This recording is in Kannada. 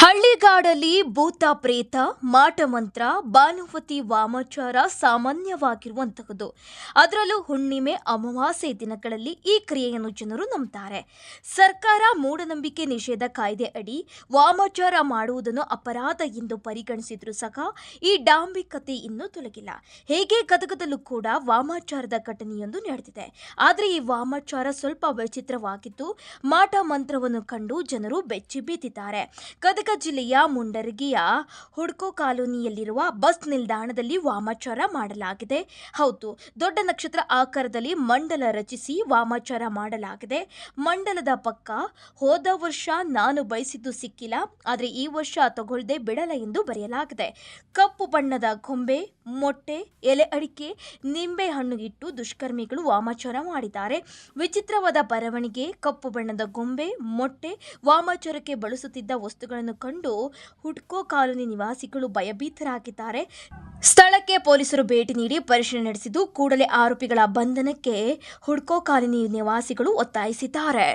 ಹಳ್ಳಿಗಾಡಲ್ಲಿ ಭೂತ ಪ್ರೇತ, ಮಾಟಮಂತ್ರ ಭಾನುಪತಿ ವಾಮಾಚಾರ ಸಾಮಾನ್ಯವಾಗಿರುವಂತಹದ್ದು. ಅದರಲ್ಲೂ ಹುಣ್ಣಿಮೆ, ಅಮಾವಾಸ್ಯೆ ದಿನಗಳಲ್ಲಿ ಈ ಕ್ರಿಯೆಯನ್ನು ಜನರು ನಂಬುತ್ತಾರೆ ಸರ್ಕಾರ ಮೂಢನಂಬಿಕೆ ನಿಷೇಧ ಕಾಯ್ದೆ ಅಡಿ ವಾಮಾಚಾರ ಮಾಡುವುದನ್ನು ಅಪರಾಧ ಎಂದು ಪರಿಗಣಿಸಿದರೂ ಸಹ ಈ ಡಾಂಬಿಕತೆ ಇನ್ನೂ ತೊಲಗಿಲ್ಲ. ಹೇಗೆ ಗದಗದಲ್ಲೂ ಕೂಡ ವಾಮಾಚಾರದ ಘಟನೆಯೊಂದು ನಡೆದಿದೆ. ಆದರೆ ಈ ವಾಮಾಚಾರ ಸ್ವಲ್ಪ ವಿಚಿತ್ರವಾಗಿದ್ದು ಮಾಟ ಮಂತ್ರವನ್ನು ಕಂಡು ಜನರು ಬೆಚ್ಚಿ ಬಿದ್ದಿದ್ದಾರೆ ಗದಗ ಜಿಲ್ಲೆಯ ಮುಂಡರಗಿಯ ಹುಡ್ಕೋ ಕಾಲೋನಿಯಲ್ಲಿರುವ ಬಸ್ ನಿಲ್ದಾಣದಲ್ಲಿ ವಾಮಾಚಾರ ಮಾಡಲಾಗಿದೆ. ಹೌದು, ದೊಡ್ಡ ನಕ್ಷತ್ರ ಆಕಾರದಲ್ಲಿ ಮಂಡಲ ರಚಿಸಿ ವಾಮಾಚಾರ ಮಾಡಲಾಗಿದೆ. ಮಂಡಲದ ಪಕ್ಕ ಹೋದ ವರ್ಷ ನಾನು ಬಯಸಿದ್ದು ಸಿಕ್ಕಿಲ್ಲ, ಆದರೆ ಈ ವರ್ಷ ತಗೊಳ್ಳದೆ ಬಿಡಲ್ಲ ಎಂದು ಬರೆಯಲಾಗಿದೆ. ಕಪ್ಪು ಬಣ್ಣದ ಗೊಂಬೆ, ಮೊಟ್ಟೆ, ಎಲೆ ಅಡಿಕೆ, ನಿಂಬೆ ಹಣ್ಣು ಇಟ್ಟು ದುಷ್ಕರ್ಮಿಗಳು ವಾಮಾಚಾರ ಮಾಡಿದ್ದಾರೆ. ವಿಚಿತ್ರವಾದ ಬರವಣಿಗೆ, ಕಪ್ಪು ಬಣ್ಣದ ಗೊಂಬೆ, ಮೊಟ್ಟೆ, ವಾಮಾಚಾರಕ್ಕೆ ಬಳಸುತ್ತಿದ್ದ ವಸ್ತುಗಳನ್ನು ಕಂಡು ಹುಡ್ಕೋ ಕಾಲೋನಿ ನಿವಾಸಿಗಳು ಭಯಭೀತರಾಗಿದ್ದಾರೆ. ಸ್ಥಳಕ್ಕೆ ಪೊಲೀಸರು ಭೇಟಿ ನೀಡಿ ಪರಿಶೀಲನೆ ನಡೆಸಿದ್ದು ಕೂಡಲೇ ಆರೋಪಿಗಳ ಬಂಧನಕ್ಕೆ ಹುಡ್ಕೋ ಕಾಲೋನಿ ನಿವಾಸಿಗಳು ಒತ್ತಾಯಿಸಿದ್ದಾರೆ.